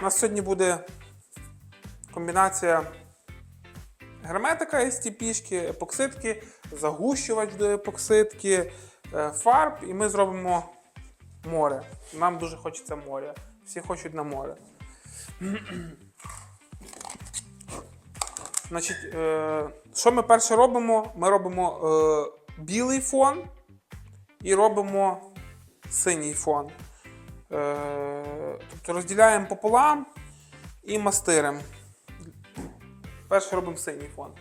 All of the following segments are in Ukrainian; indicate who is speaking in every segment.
Speaker 1: У нас сьогодні буде комбінація герметика із тіпішки, епоксидки, загущувач до епоксидки, е, фарб, і ми зробимо море. Нам дуже хочеться моря. Всі хочуть на море. Значить, е, що ми перше робимо? Ми робимо е, білий фон і робимо синій фон. Е, тобто розділяємо пополам і мастиримо. Перше робимо синій фон.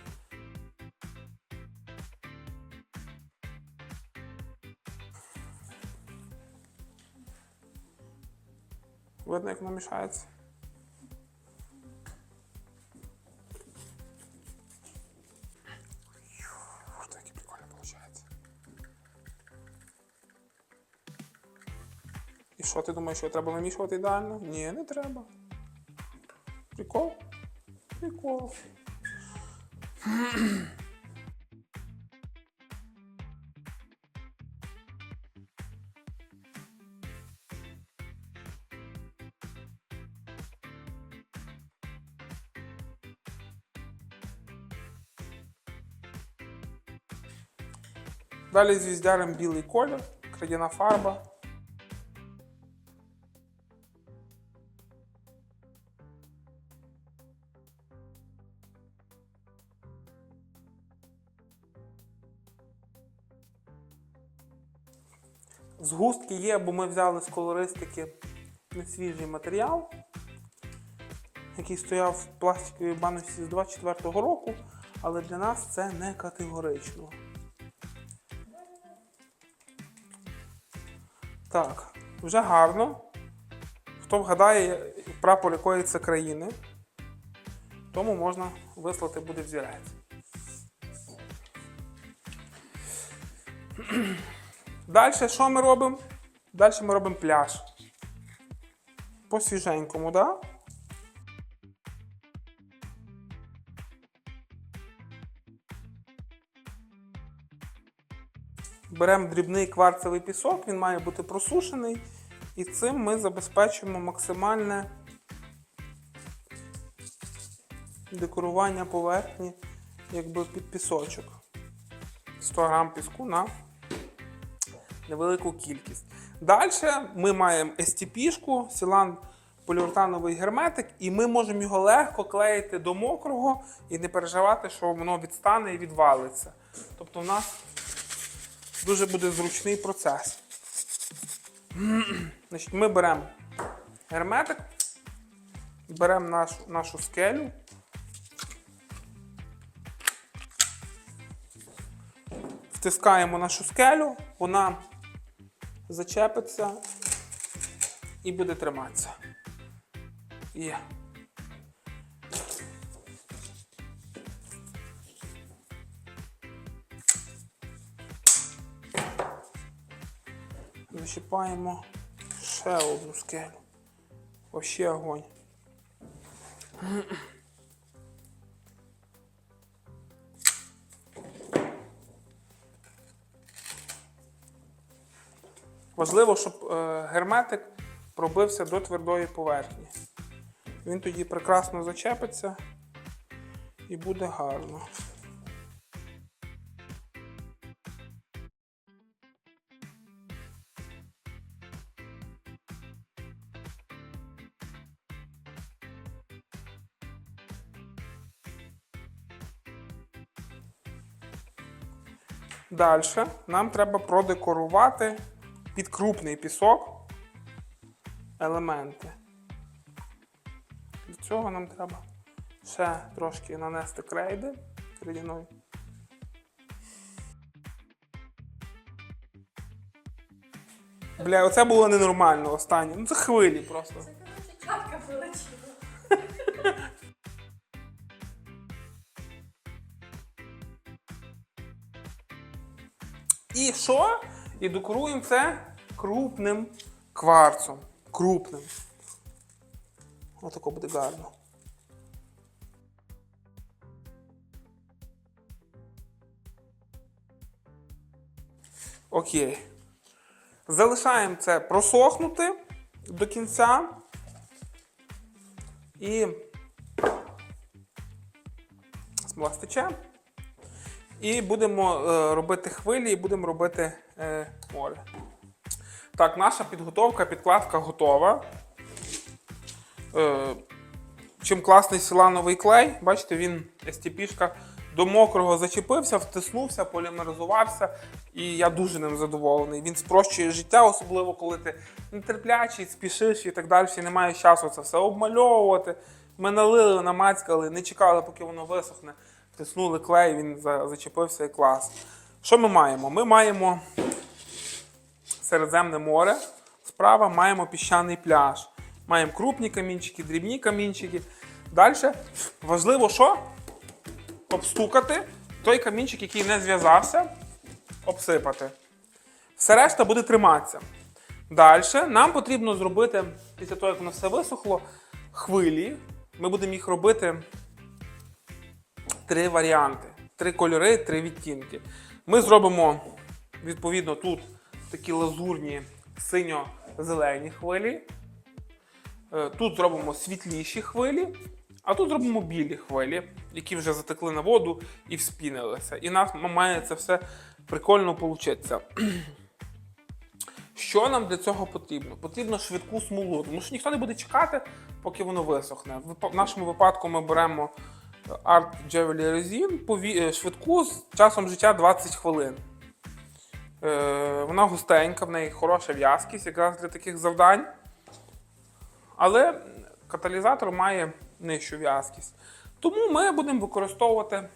Speaker 1: Видно, як воно мішається. Що ти думаєш, що треба вимішувати ідеально? Ні, не треба. Прикол? Прикол. Далі звіздярим білий колір, крадяна фарба. Згустки є, бо ми взяли з колористики несвіжий матеріал, який стояв в пластиковій баночці з 24-го року, але для нас це не категорично. Так, вже гарно. Хто вгадає прапор якої це країни, тому можна вислати буде взірець. Далі що ми робимо? Далі ми робимо пляж. По свіженькому, так? Да? Беремо дрібний кварцевий пісок, він має бути просушений, і цим ми забезпечимо максимальне декорування поверхні якби під пісочок. 100 грам піску на невелику кількість. Далі ми маємо STP-шку, сілан поліуретановий герметик, і ми можемо його легко клеїти до мокрого і не переживати, що воно відстане і відвалиться. Тобто в нас дуже буде зручний процес. Значить, Ми беремо герметик, беремо нашу, нашу скелю. Втискаємо нашу скелю, вона зачепиться і буде триматися. Є. Защипаємо ще одну скелю. Вообще огонь. Важливо, щоб е, герметик пробився до твердої поверхні. Він тоді прекрасно зачепиться і буде гарно. Далі нам треба продекорувати під крупний пісок елементи. Для цього нам треба ще трошки нанести крейди крейдяної. Бля, оце було ненормально останнє. Ну це хвилі просто.
Speaker 2: Це коротше чапка прилетіла.
Speaker 1: І що? І декоруємо це крупним кварцом. Крупним. Отако буде гарно. Окей. Залишаємо це просохнути до кінця. І смола стече. І будемо е, робити хвилі, і будемо робити море. Так, наша підготовка, підкладка готова. Е, чим класний силановий клей, бачите, він STP-шка до мокрого зачепився, втиснувся, полімеризувався, і я дуже ним задоволений. Він спрощує життя, особливо коли ти нетерплячий, спішиш і так далі, не маєш часу це все обмальовувати. Ми налили, намацькали, не чекали, поки воно висохне. Втиснули клей, він зачепився і клас. Що ми маємо? Ми маємо Середземне море. Справа маємо піщаний пляж. Маємо крупні камінчики, дрібні камінчики. Далі важливо, що? Обстукати той камінчик, який не зв'язався, обсипати. Все решта буде триматися. Далі нам потрібно зробити, після того, як воно все висохло, хвилі. Ми будемо їх робити три варіанти: три кольори, три відтінки. Ми зробимо, відповідно, тут такі лазурні синьо-зелені хвилі. Е, Тут зробимо світліші хвилі, а тут зробимо білі хвилі, які вже затекли на воду і вспінилися. І нас має це все прикольно получитися. Що нам для цього потрібно? Потрібно швидку смолу, тому що ніхто не буде чекати, поки воно висохне. В нашому випадку ми беремо Art Resin, е, швидку з часом життя 20 хвилин. Е, Вона густенька, в неї хороша в'язкість якраз для таких завдань. Але каталізатор має нижчу в'язкість. Тому ми будемо використовувати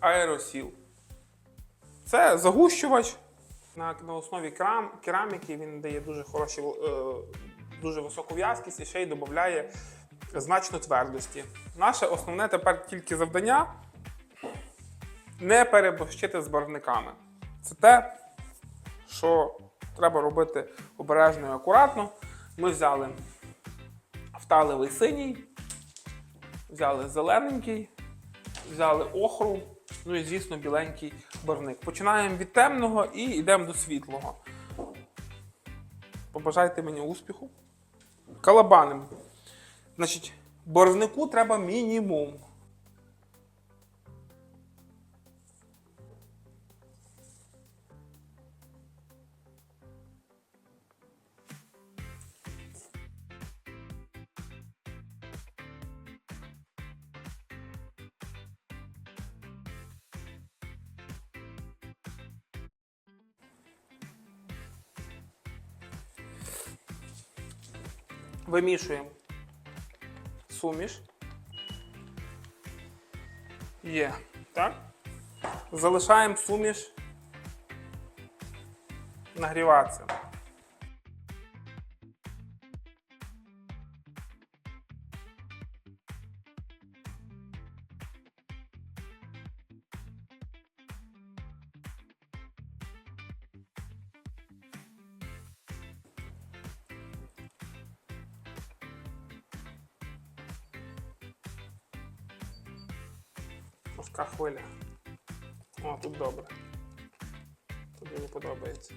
Speaker 1: аеросіл. Це загущувач на, на основі керам, кераміки. Він дає дуже хороші, е, дуже високу в'язкість і ще й додає значно твердості. Наше основне тепер тільки завдання не переборщити з барвниками. Це те, що треба робити обережно і акуратно. Ми взяли вталивий синій, взяли зелененький, взяли охру, ну і, звісно, біленький барвник. Починаємо від темного і йдемо до світлого. Побажайте мені успіху. Калабаним. Значить, барвнику треба мінімум. Вимішуємо Суміш. Є. Так? Залишаємо суміш нагріватися. Морська хвиля. О, тут добре. Тут мені подобається.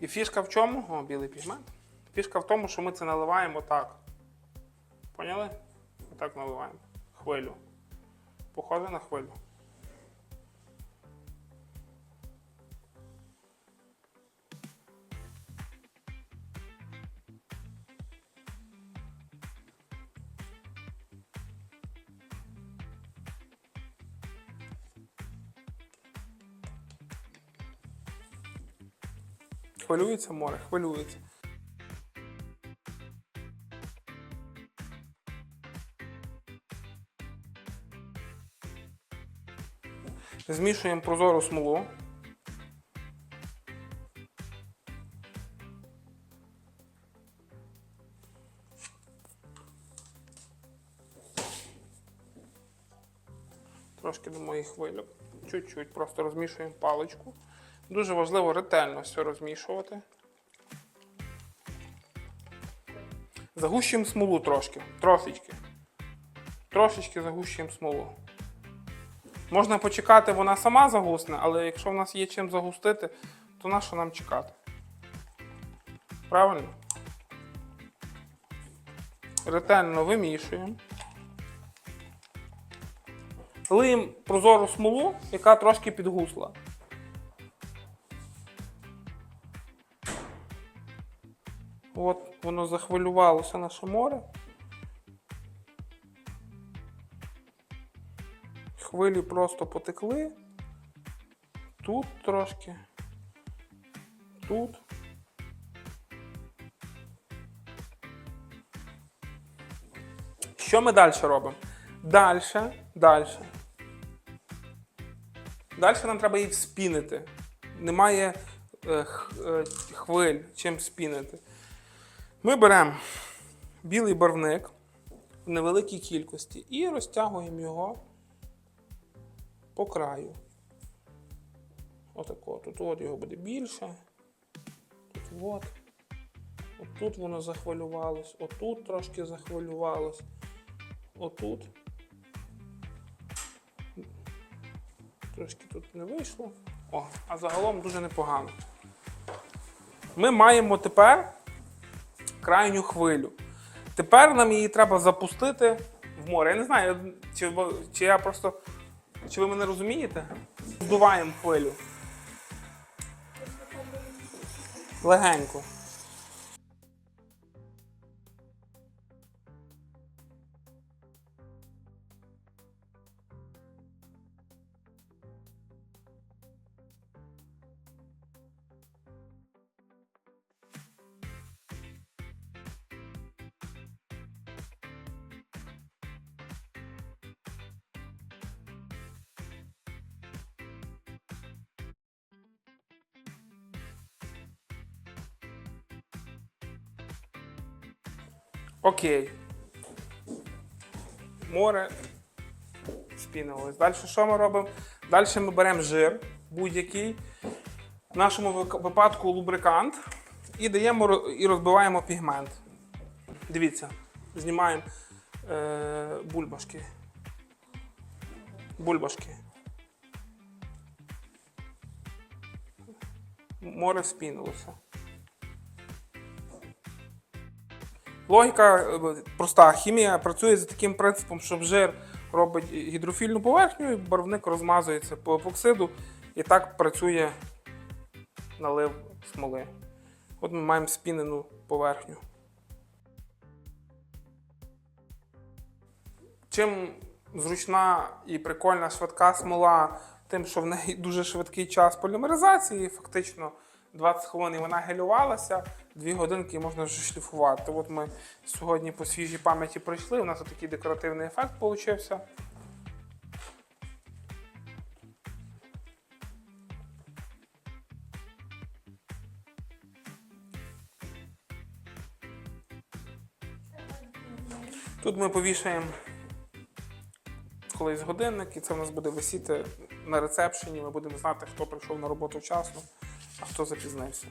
Speaker 1: І фішка в чому? О, білий пігмент. Фішка в тому, що ми це наливаємо так. Поняли? Отак наливаємо. Хвилю. Похоже на хвилю. Хвилюється море, хвилюється. Змішуємо прозору смолу. Трошки до моїх хвилюк. Чуть-чуть просто розмішуємо паличку. Дуже важливо ретельно все розмішувати. Загущуємо смолу трошки. Трошечки. Трошечки загущуємо смолу. Можна почекати, вона сама загусне, але якщо в нас є чим загустити, то на що нам чекати? Правильно? ретельно вимішуємо. Лиємо прозору смолу, яка трошки підгусла. От воно захвилювалося наше море. Хвилі просто потекли. Тут трошки. Тут. Що ми далі робимо? Далі, далі. Далі нам треба їх спінити. Немає е, е, хвиль, чим спінити. Ми беремо білий барвник в невеликій кількості і розтягуємо його по краю. Отако. Тут от його буде більше. Тут от. Отут воно захвилювалось, отут трошки захвилювалось. Отут. Трошки тут не вийшло. О, а загалом дуже непогано. Ми маємо тепер крайню хвилю. Тепер нам її треба запустити в море. Я не знаю, чи, чи я просто. Чи ви мене розумієте? Здуваємо хвилю. Легенько. Окей. Море спінилось. Далі що ми робимо? Далі ми беремо жир будь-який. В нашому випадку лубрикант. І даємо і розбиваємо пігмент. Дивіться, знімаємо е, бульбашки. Бульбашки. Море спінилося. Логіка е, проста. Хімія працює за таким принципом, що жир робить гідрофільну поверхню, і барвник розмазується по епоксиду, і так працює налив смоли. От ми маємо спінену поверхню. Чим зручна і прикольна швидка смола, тим, що в неї дуже швидкий час полімеризації, фактично 20 хвилин і вона гелювалася, 2 годинки можна вже шліфувати. От ми сьогодні по свіжій пам'яті пройшли, у нас такий декоративний ефект вийшов. Тут ми повішаємо колись годинник, і це в нас буде висіти на рецепшені. Ми будемо знати, хто прийшов на роботу вчасно, а хто запізнився.